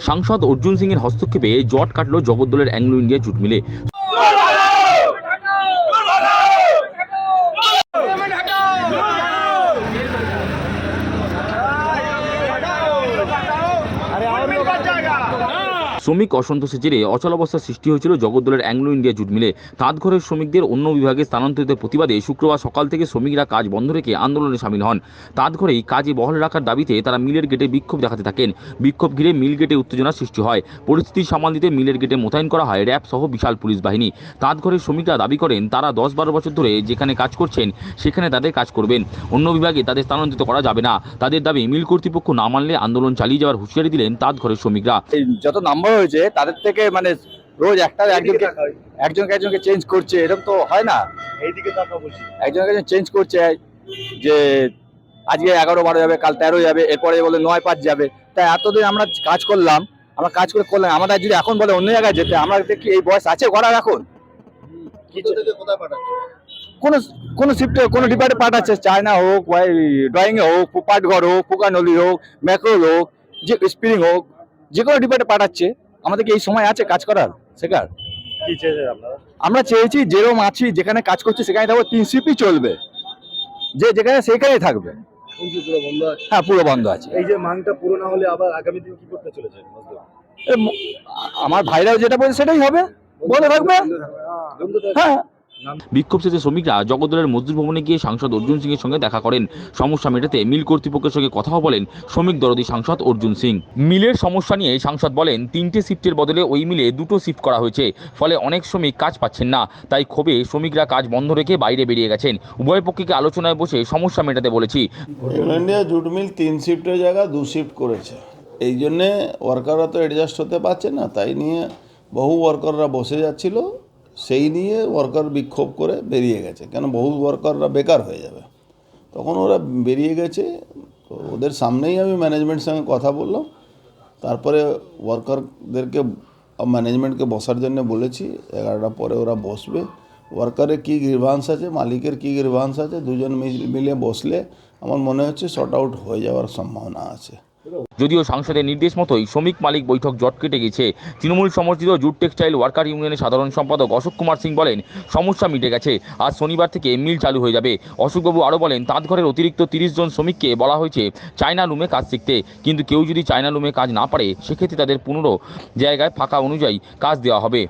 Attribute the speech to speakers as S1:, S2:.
S1: সাংসদ অর্জুন সিং এর হস্তক্ষেপে জট কাটল জগদ্দলের অ্যাংলো ইন্ডিয়া জুট মিলে শ্রমিক অসন্তোষের জেরে অচলাবস্থার সৃষ্টি হয়েছিল জগদ্দলের অ্যাংলো ইন্ডিয়া জুট মিলে। তাঁতঘরের শ্রমিকদের অন্য বিভাগে স্থানান্তরিত প্রতিবাদে শুক্রবার সকাল থেকে শ্রমিকরা কাজ বন্ধ রেখে আন্দোলনে সামিল হন। তাঁত ঘরেই কাজে বহাল রাখার দাবিতে তারা মিলের গেটে বিক্ষোভ দেখাতে থাকেন। বিক্ষোভ ঘিরে মিল গেটে উত্তেজনা সৃষ্টি হয়। পরিস্থিতি সামাল দিতে মিলের গেটে মোতায়েন করা হয় র্যাব সহ বিশাল পুলিশ বাহিনী। তাঁত ঘরের শ্রমিকরা দাবি করেন, তারা দশ বারো বছর ধরে যেখানে কাজ করছেন, সেখানে তাদের কাজ করবেন। অন্য বিভাগে তাদের স্থানান্তরিত করা যাবে না। তাদের দাবি, মিল কর্তৃপক্ষ না মানলে আন্দোলন চালিয়ে যাওয়ার হুঁশিয়ারি দিলেন তাঁত ঘরের শ্রমিকরা
S2: যত নাম্বার হয়েছে তাদের থেকে মানে রোজ একটা একজনকে একজনকে একজনকে চেঞ্জ করছে এরকম তো হয় না।
S3: এইদিকে
S2: একজনকে একজন চেঞ্জ করছে যে আজকে এগারো বারো যাবে কাল তেরো যাবে এরপরে বলে নয় পাঁচ যাবে। তাই এতদিন আমরা কাজ করলাম আমরা কাজ করে করলাম আমাদের যদি এখন বলে অন্য জায়গায় যেতে আমরা দেখি এই বয়স আছে করার এখন। কোনো কোনো শিফটে কোনো ডিপার্টে পাঠাচ্ছে চায়না হোক ড্রয়িং এ হোক পাটঘর হোক পোকানলি হোক ম্যাক্রোল হোক যে স্প্রিং হোক যে কোনো ডিপার্টে পাঠাচ্ছে। আমাদের কি এই সময় আছে কাজ করার? শেখার? আমরা চেয়েছি যেরকম আছি যেখানে কাজ করছি সেখানে থাকব তিন সিপি চলবে। যে যেখানে সেখানে থাকবে। হ্যাঁ পুরো বন্ধ আছে।
S3: এই যে মানটা পুরো না হলে আবার আগামী দিন কি করতে
S2: চলেছে আমার ভাইরাও যেটা বলছে সেটাই হবে। বলে থাকবে।
S3: থাকবে।
S2: হ্যাঁ।
S1: বিক্ষোভ শেষে শ্রমিকরা জগদ্দলের মজদুর ভবনে গিয়ে সাংসদ অর্জুন সিং এর সঙ্গে দেখা করেন। সমস্যা মেটাতে মিল কর্তৃপক্ষের সঙ্গে কথাও বলেন শ্রমিক দরদি সাংসদ অর্জুন সিং। মিলের সমস্যা নিয়ে সাংসদ বলেন, তিনটে শিফটের বদলে ওই মিলে দুটো শিফট করা হয়েছে, ফলে অনেক শ্রমিক কাজ পাচ্ছেন না। তাই ক্ষোভে শ্রমিকরা কাজ বন্ধ রেখে বাইরে বেরিয়ে গেছেন। উভয় পক্ষকে আলোচনায় বসে সমস্যা মেটাতে বলেছি।
S4: জুট মিল তিন শিফটের জায়গা দু শিফট করেছে। এই জন্যে ওয়ার্কাররা তো অ্যাডজাস্ট হতে পারছে না। তাই নিয়ে বহু ওয়ার্কাররা বসে যাচ্ছিল। সেই নিয়ে ওয়ার্কার বিক্ষোভ করে বেরিয়ে গেছে। কেন? বহু ওয়ার্কাররা বেকার হয়ে যাবে। তখন ওরা বেরিয়ে গেছে। তো ওদের সামনেই আমি ম্যানেজমেন্টের সঙ্গে কথা বললাম। তারপরে ওয়ার্কারদেরকে ম্যানেজমেন্টকে বসার জন্য বলেছি। এগারোটা পরে ওরা বসবে। ওয়ার্কারের কী গ্রিভান্স আছে? মালিকের কী গ্রিভান্স আছে? দুজন মিল- বসলে আমার মনে হচ্ছে শর্ট আউট হয়ে যাওয়ার সম্ভাবনা আছে।
S1: যদিও সাংসদের নির্দেশ মতোই শ্রমিক মালিক বৈঠক জট কেটে গেছে। তৃণমূল সমর্থিত জুট টেক্সটাইল ওয়ার্কার ইউনিয়নের সাধারণ সম্পাদক অশোক কুমার সিং বলেন, সমস্যা মিটে গেছে। আজ শনিবার থেকে মিল চালু হয়ে যাবে। অশোকবাবু আরও বলেন, তাঁতঘরের অতিরিক্ত তিরিশ জন শ্রমিককে বলা হয়েছে, চায়না রুমে কাজ শিখতে। কিন্তু কেউ যদি চায়না রুমে কাজ না পারে, সেক্ষেত্রে তাদের পনেরো জায়গায় ফাঁকা অনুযায়ী কাজ দেওয়া হবে।